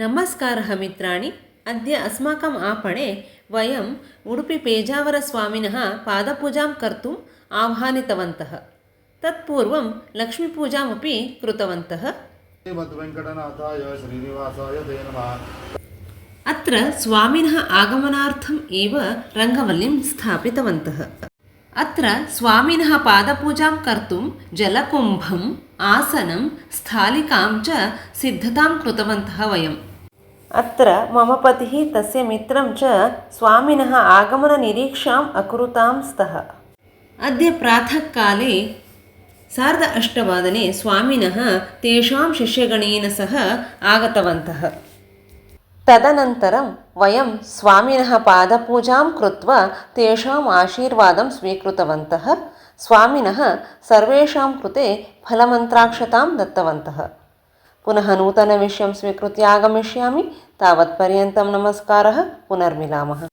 ನಮಸ್ಕಾರ ಮಿತ್ರ ಅದ್ಯ ಅಸ್ಮಕಾಂ ಆಪಣೆ ವಯಂ ಉಡುಪಿ ಪೇಜಾವರಸ್ವಾಪೂಜಾ ಕರ್ತ ಆಹ್ವಾನ ತತ್ಪೂರ್ವ ಅತ್ರ ಅಮಿನ್ ಆಗಮನಾರ್ಥಂ ಇವ ರಂಗವಲ್ಲೀಂ ಸ್ಥಾಪಿತವಂತ ಅಮಿನ್ ಪಾದೂಜಾ ಕರ್ತು ಜಲಕುಂಭಸವಂತ ವಯಂ ಮಮ ಪತಿ ತುಂಬ ಮಿತ್ರಂ ಚ ಸ್ವಾಮನಕ್ಷ್ ಅಕುರುತ್ತೆ ಸಾಧ ಅಷ್ಟವಾ ಸ್ವಾ ತಿಷ್ಯಗಣನೆ ಸಹ ಆಗತವಂತಹ ತದನಂತರ వయం స్వామినः పాదపూజాం కృత్వా తేషాం ఆశీర్వాదం స్వీకృతవంతः స్వామినः సర్వేషాం కృతే ఫలమంత్రాక్షతాం దత్తవంతः పునః నూతన విషయం స్వీకృత్య ఆగమిష్యామి తావత్పర్యంతం नमस्कारः पुनर्मिलामः